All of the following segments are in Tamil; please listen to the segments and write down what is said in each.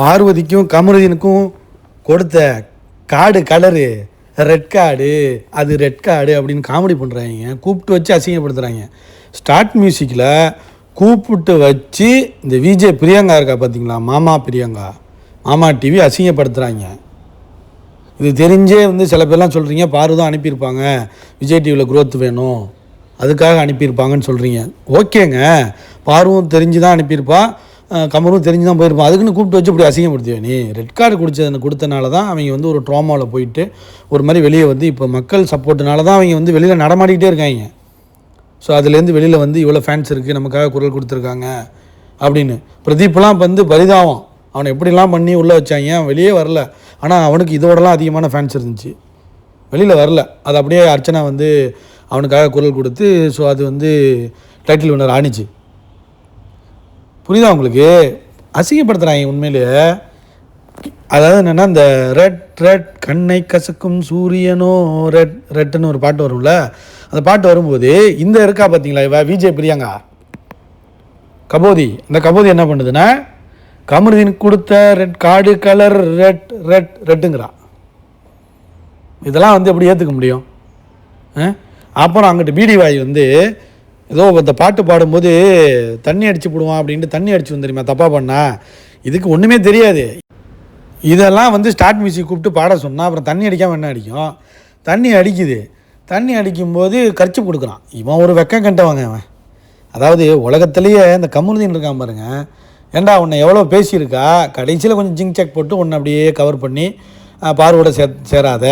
பார்வதிக்கும் கமருதீனுக்கும் கொடுத்த காடு கலரு ரெட் கார்டு அது ரெட் கார்டு அப்படின்னு காமெடி பண்ணுறாங்க கூப்பிட்டு வச்சு அசிங்கப்படுத்துகிறாங்க ஸ்டார்ட் மியூசிக்கில் கூப்பிட்டு வச்சு இந்த விஜே பிரியங்கா இருக்கா பார்த்தீங்களா மாமா பிரியங்கா. மாமா டிவி அசிங்கப்படுத்துகிறாங்க இது தெரிஞ்சே வந்து சில பேர்லாம் சொல்கிறீங்க பாரு தான் அனுப்பியிருப்பாங்க. விஜய் டிவியில் க்ரோத் வேணும். அதுக்காக அனுப்பியிருப்பாங்கன்னு சொல்கிறீங்க ஓகேங்க பார்வம் தெரிஞ்சு தான் அனுப்பியிருப்பா. கமரும் தெரிஞ்சு தான் போயிருப்பான். அதுக்குன்னு கூப்பிட்டு வச்சு இப்படி அசிங்கப்படுத்துவே நீ? ரெட் கார்டு குடிச்சது கொடுத்தனால தான் அவங்க வந்து ஒரு ட்ராமாவில் போயிட்டு ஒரு மாதிரி வெளியே வந்து இப்போ மக்கள் சப்போர்ட்டுனால தான் அவங்க வந்து வெளியில் நடமாடிக்கிட்டே இருக்காங்க. ஸோ அதுலேருந்து வெளியில் வந்து இவ்வளோ ஃபேன்ஸ் இருக்குது நமக்காக குரல் கொடுத்துருக்காங்க அப்படின்னு. பிரதீப்லாம் வந்து பரிதாபம். அவனை எப்படிலாம் பண்ணி உள்ளே வச்சாங்க அவன் வெளியே வரல. ஆனால் அவனுக்கு இதோடலாம் அதிகமான ஃபேன்ஸ் இருந்துச்சு. வெளியில் வரல. அது அப்படியே அர்ச்சனா வந்து அவனுக்காக குரல் கொடுத்து ஸோ அது வந்து டைட்டில் வின்னர் ஆணிச்சு புரியுதா உங்களுக்கு? அசிங்கப்படுத்துகிறாங்க உண்மையிலேயே அதாவது என்னென்னா இந்த ரெட் ரெட் கண்ணை கசக்கும் சூரியனோ ரெட் ரெட்டுன்னு ஒரு பாட்டு வரும்ல? அந்த பாட்டு வரும்போது இந்த இருக்கா பார்த்தீங்களா இவ? விஜய் பிரியாங்கா? கபோதி. அந்த கபோதி என்ன பண்ணுதுன்னா கமருதீன் கொடுத்த ரெட் காடு கலர் ரெட் ரெட் ரெட்டுங்கிறா இதெல்லாம் வந்து எப்படி ஏற்றுக்க முடியும்? ஆ? அப்புறம் அங்கிட்டு பீடி வாய் வந்து ஏதோ இந்த பாட்டு பாடும்போது தண்ணி அடிச்சு போடுவான் அப்படின்ட்டு தண்ணி அடிச்சு வந்துருமா தப்பாக பண்ணா? இதுக்கு ஒன்றுமே தெரியாது. இதெல்லாம் வந்து ஸ்டார்ட் மியூசிக் கூப்பிட்டு பாட சொன்னால் அப்புறம் தண்ணி அடிக்காமல் என்ன அடிக்கும்? தண்ணி அடிக்குது. தண்ணி அடிக்கும்போது கரிச்சு கொடுக்குறான். இவன் ஒரு வெக்கம் கண்டவங்க அவன் அதாவது உலகத்திலேயே இந்த கமுருதீன் இருக்கான் பாருங்க. ஏண்டா உன்னை எவ்வளோ பேசியிருக்கா? கடைசியில் கொஞ்சம் ஜிங் செக் போட்டு உன்னை அப்படியே கவர் பண்ணி பார்வோட சே சேராத.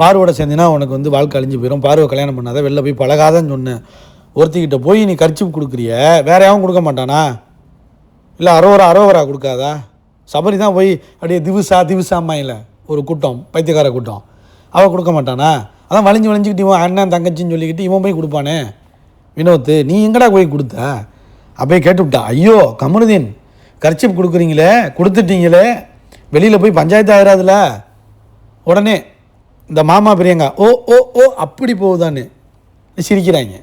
பார்வோட சேர்ந்தினா உனக்கு வந்து வாழ்க்கை அழிஞ்சு போயிடும் பார்வை கல்யாணம் பண்ணாத. வெளில போய் பழகாதன்னு சொன்னேன். ஒருத்திக்கிட்ட போய் நீ கரிச்சு கொடுக்குறிய வேற யாவும் கொடுக்க மாட்டானா? இல்லை அரோவரா அரோவரா கொடுக்காதா? சபரி தான் போய் அப்படியே திவுசா திவுசாம்மா இல்லை ஒரு கூட்டம் பைத்தியக்கார கூட்டம். அவள் கொடுக்க மாட்டானா? அதான் வளைஞ்சு வளைஞ்சிக்கிட்டு இவன் அண்ணன் தங்கச்சின்னு சொல்லிக்கிட்டு இவன் போய் கொடுப்பானே. வினோத்து நீ எங்கடா போய் கொடுத்த? அப்படியே கேட்டுவிட்டா ஐயோ கமருதீன் கர்ச்சிப் கொடுக்குறீங்களே கொடுத்துட்டீங்களே வெளியில் போய் பஞ்சாயத்து ஆகிறாதுல உடனே இந்த மாமா பிரியங்கா ஓ ஓ ஓ அப்படி போகுதான்னு சிரிக்கிறாங்க.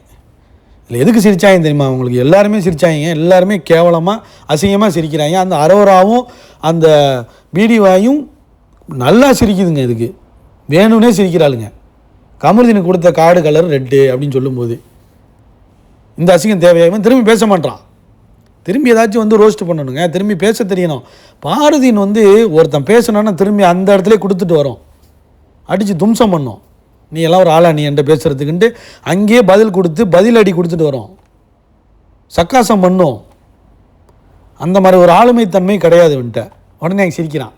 இல்லை எதுக்கு சிரிச்சாங்க தெரியுமா? அவங்களுக்கு எல்லாருமே சிரிச்சாங்க. எல்லாருமே கேவலமாக அசிங்கமாக சிரிக்கிறாங்க. அந்த அரோராவும் அந்த பீடிவாயும் நல்லா சிரிக்குதுங்க இதுக்கு. வேணும்னே சிரிக்கிறாளுங்க. கமருதீனுக்கு கொடுத்த காடு கலர் ரெட்டு அப்படின்னு சொல்லும்போது இந்த அசிங்கம் தேவையாகும் திரும்பி பேச மாட்டான் திரும்பி ஏதாச்சும் வந்து ரோஸ்ட் பண்ணணுங்க. திரும்பி பேச தெரியணும். பாரதியின் வந்து ஒருத்தன் பேசணுன்னா திரும்பி அந்த இடத்துல கொடுத்துட்டு வரோம். அடித்து தும்சம் பண்ணோம். நீ எல்லாம் ஒரு ஆளா நீ என்கிட்ட பேசுகிறதுக்குன்ட்டு அங்கேயே பதில் கொடுத்து பதில் அடி கொடுத்துட்டு வரோம். சக்காசம் பண்ணும். அந்த மாதிரி ஒரு ஆளுமைத்தன்மை கிடையாது வந்துட்ட உடனே எனக்கு சிரிக்கிறான்.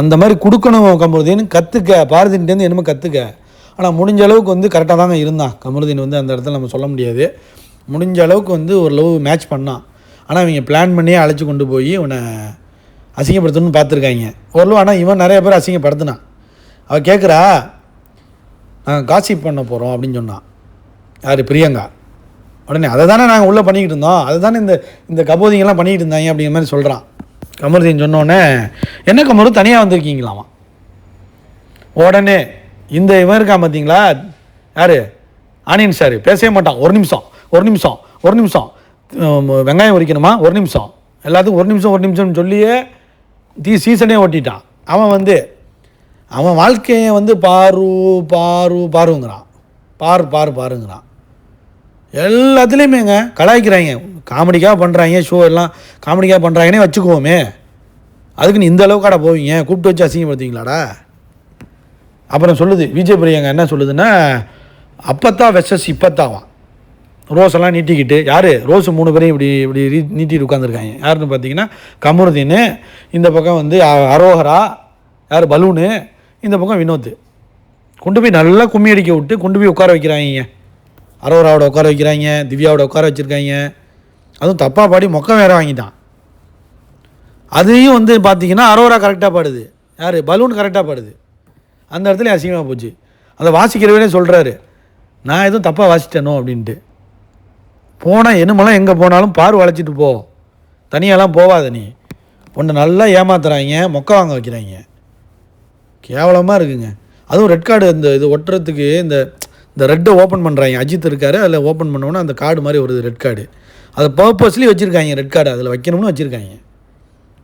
அந்த மாதிரி கொடுக்கணும் கமருதீன் கற்றுக்க பாரதின்ட்டேருந்து என்னமோ கற்றுக்க ஆனால் முடிஞ்ச அளவுக்கு வந்து கரெக்டாக தாங்க இருந்தான். கமருதீன் வந்து அந்த இடத்துல நம்ம சொல்ல முடியாது. முடிஞ்ச அளவுக்கு வந்து ஒரு லவ் மேட்ச் பண்ணான். ஆனால் இவங்க பிளான் பண்ணியே அழைச்சி கொண்டு போய் இவனை அசிங்கப்படுத்தணும்னு பார்த்துருக்காங்க. ஓரளவு ஆனால் இவன் நிறைய பேர் அசிங்கப்படுத்தினான். அவள் கேட்குறா நாங்கள் காசிப் பண்ண போகிறோம் அப்படின்னு சொன்னான் யார்? பிரியங்கா. உடனே அதை தானே நாங்கள் உள்ளே பண்ணிக்கிட்டு இருந்தோம். அதை தானே இந்த இந்த கபோதிங்கெல்லாம் பண்ணிக்கிட்டு இருந்தாங்க அப்படிங்கிற மாதிரி சொல்கிறான் கமருதீன் சொன்னோடனே என்ன கமரு? தனியாக வந்திருக்கீங்களாமா? உடனே இந்த இவன் இருக்கான் பார்த்தீங்களா யார்? Onion sir. பேசவே மாட்டான். ஒரு நிமிஷம். ஒரு நிமிஷம். ஒரு நிமிஷம். வெங்காயம் உரிக்கணுமா? ஒரு நிமிஷம். எல்லாத்துக்கும் ஒரு நிமிஷம் ஒரு நிமிஷம்னு சொல்லியே தீ சீசனே ஓட்டிட்டான். அவன் வந்து அவன் வாழ்க்கையை வந்து பாரு பாரு பாருங்கிறான். பார் பார் பாருங்கிறான். எல்லாத்துலேயுமேங்க கலாய்க்கிறாங்க காமெடிக்காக பண்ணுறாங்க ஷோ எல்லாம் காமெடிக்காக பண்ணுறாங்கன்னே வச்சுக்குவோமே அதுக்கு நீ இந்த அளவுக்காடா போவீங்க? கூப்பிட்டு வச்சு அசிங்கப்படுத்துவீங்களாடா? அப்புறம் சொல்லுது விஜய் பிரியங்கா என்ன சொல்லுதுன்னா அப்பத்தா வெசஸ் இப்பத்தாவான் ரோஸ் எல்லாம் நீட்டிக்கிட்டு யார்? ரோஸ் மூணு பேரையும் இப்படி இப்படி நீட்டிட்டு உட்காந்துருக்காங்க யாருன்னு பார்த்தீங்கன்னா கமருதீன் இந்த பக்கம் வந்து அரோகரா யார்? பலூனு இந்த பக்கம் வினோத் கொண்டு போய் நல்லா கும்மி அடிக்க விட்டு கொண்டு போய் உட்கார வைக்கிறாங்க அரோராவோட உட்கார வைக்கிறாங்க திவ்யாவோட உட்கார வச்சுருக்காங்க அதுவும் தப்பாக பாடி மொக்கம் வேற வாங்கிட்டான். அதையும் வந்து பார்த்தீங்கன்னா அரோரா கரெக்டாக பாடுது. யார்? பலூன் கரெக்டாக பாடுது. அந்த இடத்துல அசிங்கமாக போச்சு. அந்த வாசிக்கிறவரே சொல்கிறாரு நான் எதுவும் தப்பாக வாசிட்டேனோ அப்படின்ட்டு. போனால் என்னமெல்லாம் எங்கே போனாலும் பார் வளைச்சிட்டு போ. தனியாலாம் போவாத நீ. உன்னை நல்லா ஏமாத்துறாங்க மொக்க வாங்க வைக்கிறாங்க கேவலமாக இருக்குங்க. அதுவும் ரெட் கார்டு இந்த இது ஒட்டுறதுக்கு இந்த இந்த ரெட்டை ஓப்பன் பண்ணுறாங்க அஜித் இருக்காரு அதில் ஓப்பன் பண்ணோன்னே அந்த கார்டு மாதிரி வருது ரெட் கார்டு அதை பர்பஸ்லி வச்சுருக்காங்க ரெட் கார்டு அதில் வைக்கணும்னு வச்சுருக்காங்க.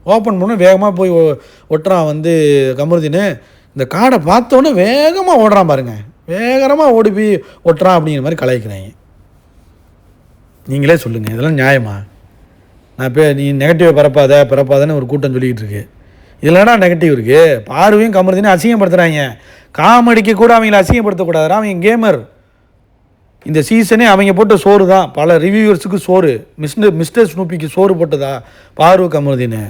ஓப்பன் பண்ண வேகமாக போய் ஒ- ஒட்டுறான் வந்து கமருதீன். இந்த கார்டை பார்த்தோன்னே வேகமாக ஓடுறான் பாருங்க. வேகமாக ஓடி போய் ஒட்டுறான் அப்படிங்கிற மாதிரி கலாய்க்கிறாங்க. நீங்களே சொல்லுங்கள் இதெல்லாம் நியாயமா? நான் இப்போ நீ நெகட்டிவை பரப்பாத பரப்பாதன்னு ஒரு கூட்டம் சொல்லிக்கிட்டு இருக்கு. இதுலடா நெகட்டிவ் இருக்குது பார்வையும் கமருதினும் அசிங்கப்படுத்துகிறாங்க காமெடிக்கு கூட அவங்கள அசிங்கப்படுத்தக்கூடாதுடா. அவங்க கேமர் இந்த சீசனே அவங்க போட்ட சோறு தான் பல ரிவ்யூவர்ஸுக்கு சோறு. மிஸ்டர் மிஸ்டர் ஸ்னூப்பிக்கு சோறு போட்டதா? பார்வ கமருதினு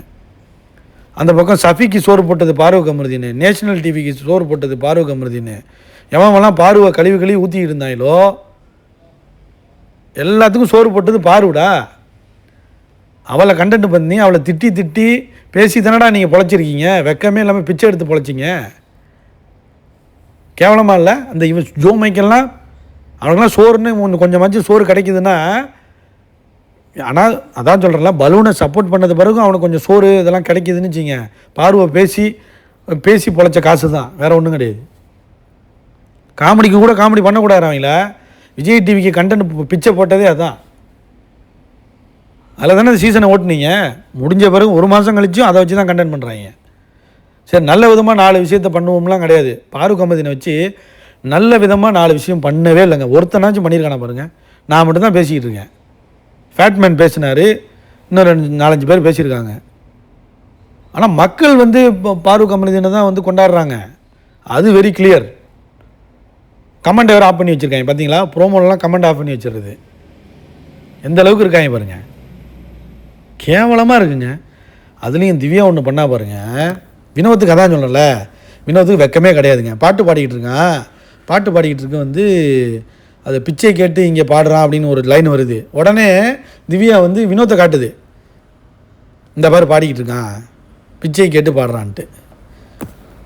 அந்த பக்கம் சஃபிக்கு சோறு போட்டது பார்வ கமருதின்னு நேஷனல் டிவிக்கு சோறு போட்டது பார்வ கமருதீன் எவன்லாம் பார்வை கழிவு கழுவி ஊற்றிக்கிட்டு இருந்தாங்களோ எல்லாத்துக்கும் சோறு போட்டது பார்வடா. அவளை கண்டென்ட் பண்ணி அவளை திட்டி திட்டி பேசி தானடா நீங்கள் பொழைச்சிருக்கீங்க? வெக்கமே இல்லாமல் பிச்சை எடுத்து பொழைச்சிங்க. கேவலமாக இல்லை? அந்த இவன் ஜோ மைக்கெல்லாம் அவனுக்குலாம் சோறுன்னு ஒன்று கொஞ்சமாச்சும் சோறு கிடைக்குதுன்னா ஆனால் அதான் சொல்கிறேன்ல பலூனை சப்போர்ட் பண்ணது பிறகு அவனுக்கு கொஞ்சம் சோறு இதெல்லாம் கிடைக்குதுன்னு வச்சுங்க. பார்வை பேசி பேசி பொழைச்ச காசு தான் வேறு ஒன்றும் கிடையாது. காமெடிக்கு கூட காமெடி பண்ணக்கூடாது அவங்கள. விஜய் டிவிக்கு கண்டென்ட் பிச்சை போட்டதே அதான். அதில் தானே சீசனை ஓட்டுனீங்க? முடிஞ்ச பிறகு ஒரு மாதம் கழிச்சும் அதை வச்சு தான் கண்டென்ட் பண்ணுறாங்க சரி நல்ல விதமாக நாலு விஷயத்த பண்ணுவோம்லாம் கிடையாது. பாரு அமதினை வச்சு நல்ல விதமாக நாலு விஷயம் பண்ணவே இல்லைங்க. ஒருத்தனாச்சும் பண்ணியிருக்கானா பாருங்கள் நான் மட்டும்தான் பேசிக்கிட்டு இருக்கேன். ஃபேட்மேன் பேசினார். இன்னும் ரெண்டு நாலஞ்சு பேர் பேசியிருக்காங்க. ஆனால் மக்கள் வந்து இப்போ பாரு அமதினை தான் வந்து கொண்டாடுறாங்க. அது வெரி கிளியர் கமெண்ட் வேறு ஆஃப் பண்ணி வச்சுருக்காங்க. பார்த்தீங்களா ப்ரோமோலலாம் கமெண்ட் ஆஃப் பண்ணி வச்சுருது எந்த அளவுக்கு இருக்காங்க பாருங்கள் கேவலமாக இருக்குங்க. அதுலேயும் திவ்யா ஒன்று பண்ணா பாருங்க. வினோத்துக்கு அதான் சொல்லல வினோத்துக்கு வெக்கமே கிடையாதுங்க. பாட்டு பாடிக்கிட்டு இருக்கான். பாட்டு பாடிக்கிட்டு இருக்க வந்து அதை பிச்சை கேட்டு இங்கே பாடுறான் அப்படின்னு ஒரு லைன் வருது. உடனே திவ்யா வந்து வினோத்தை காட்டுது. இந்த பாரு பாடிக்கிட்டு இருக்கான். பிச்சை கேட்டு பாடுறான்ட்டு.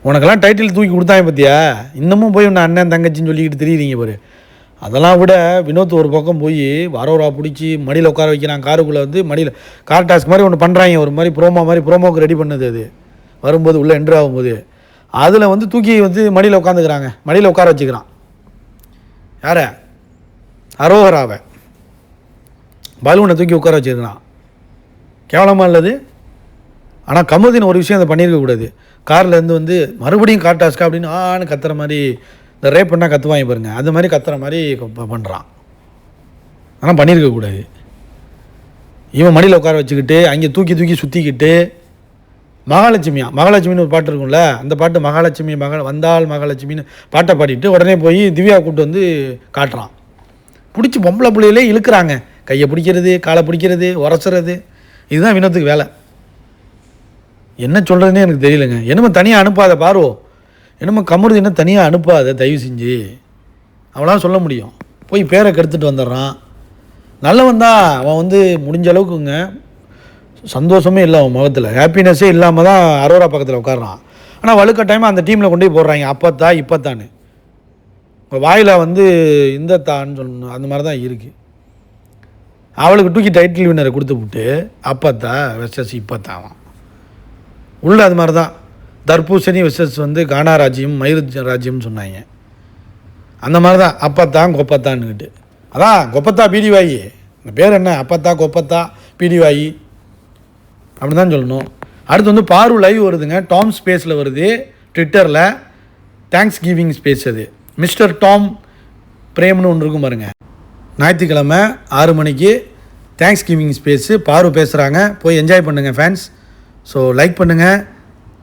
உனக்கெல்லாம் டைட்டில் தூக்கி கொடுத்தாங்க பார்த்தியா இன்னமும் போய் உன்னை அண்ணன் தங்கச்சின்னு சொல்லிக்கிட்டு தெரியுறீங்க பாரு. அதெல்லாம் விட வினோத் ஒரு பக்கம் போய் வரோரா பிடிச்சி மடியில் உட்கார வைக்கிறான் காருக்குள்ளே வந்து மடியில் கார் டாஸ்க் மாதிரி ஒன்று பண்ணுறாங்க ஒரு மாதிரி ப்ரோமோ மாதிரி ப்ரோமோக்கு ரெடி பண்ணுது அது. வரும்போது உள்ளே என்ட்ரு ஆகும்போது. அதில் வந்து தூக்கி வந்து மடியில் உட்காந்துக்கிறாங்க. மடியில் உட்கார வச்சுக்கிறான். யார? அரோகராவை. பலூனை தூக்கி உட்கார வச்சுருக்கிறான் கேவலமாக இல்லது? ஆனால் கமுதின் ஒரு விஷயம் அதை பண்ணியிருக்கக்கூடாது. கார்லேருந்து வந்து மறுபடியும் கார் டாஸ்க்கா அப்படின்னு ஆன்னு கத்துற மாதிரி இந்த ரேப் பண்ணால் கத்துவாங்க பாருங்க. அது மாதிரி கத்துற மாதிரி பண்ணுறான் ஆனால் பண்ணியிருக்கக்கூடாது இவன் மடியில் உட்கார வச்சுக்கிட்டு அங்கே தூக்கி தூக்கி சுற்றிக்கிட்டு மகாலட்சுமியா? மகாலட்சுமின்னு ஒரு பாட்டு இருக்கும்ல அந்த பாட்டு மகாலட்சுமி மக வந்தால் மகாலட்சுமின்னு பாட்டை பாடிட்டு உடனே போய் திவ்யா கூப்பிட்டு வந்து காட்டுறான். பிடிச்சி பொம்பளை பிள்ளையிலே இழுக்கிறாங்க. கையை பிடிக்கிறது காலை பிடிக்கிறது உரசுறது. இதுதான் வினோத்துக்கு வேலை. என்ன சொல்கிறதுனே எனக்கு தெரியலங்க. என்னமோ தனியாக அனுப்பாத பாருவோம் என்னமோ கமருதீனை என்ன தனியாக அனுப்பாத தயவு செஞ்சு. அவளாம் சொல்ல முடியும். போய் பேரை கெடுத்துட்டு வந்துடுறான். நல்லவன் தான் அவன் வந்து முடிஞ்ச அளவுக்குங்க. சந்தோஷமே இல்லை அவன் முகத்தில். ஹாப்பினஸ்ஸே இல்லாமல் தான் அரோரா பக்கத்தில் உட்காடுறான் ஆனால் வலுக்கட்டாயமாக அந்த டீமில் கொண்டு போய் போடுறாங்க. அப்பத்தா இப்பத்தான்னு. வாயில் வந்து இந்த தான்னு சொல்லணும். அந்த மாதிரி தான் இருக்குது அவளுக்கு தூக்கி டைட்டில் வின்னரை கொடுத்து விட்டு அப்பத்தா வெர்சஸ் இப்பத்தாவான் உள்ள அது மாதிரி தான். தர்பூசணி விசஸ் வந்து கானா ராஜ்யம் மயூர் ராஜ்யம்னு சொன்னாங்க. அந்த மாதிரி தான் அப்பத்தான் கொப்பத்தான்னுக்கிட்டு அதான் கொப்பத்தா பீடிவாயி. இந்த பேர் என்ன? அப்பத்தா கொப்பத்தா பீடிவாயி. அப்படி தான் சொல்லணும். அடுத்து வந்து பாரு லைவ் வருதுங்க. டாம் ஸ்பேஸில் வருது. ட்விட்டரில் தேங்க்ஸ் கிவிங் ஸ்பேஸ் அது. மிஸ்டர் டாம் பிரேம்னு ஒன்று இருக்கும் பாருங்கள் ஞாயிற்றுக்கிழமை ஆறு மணிக்கு தேங்க்ஸ் கிவிங் ஸ்பேஸு பாரு பேசுகிறாங்க போய் என்ஜாய் பண்ணுங்கள் ஃபேன்ஸ் ஸோ லைக் பண்ணுங்கள்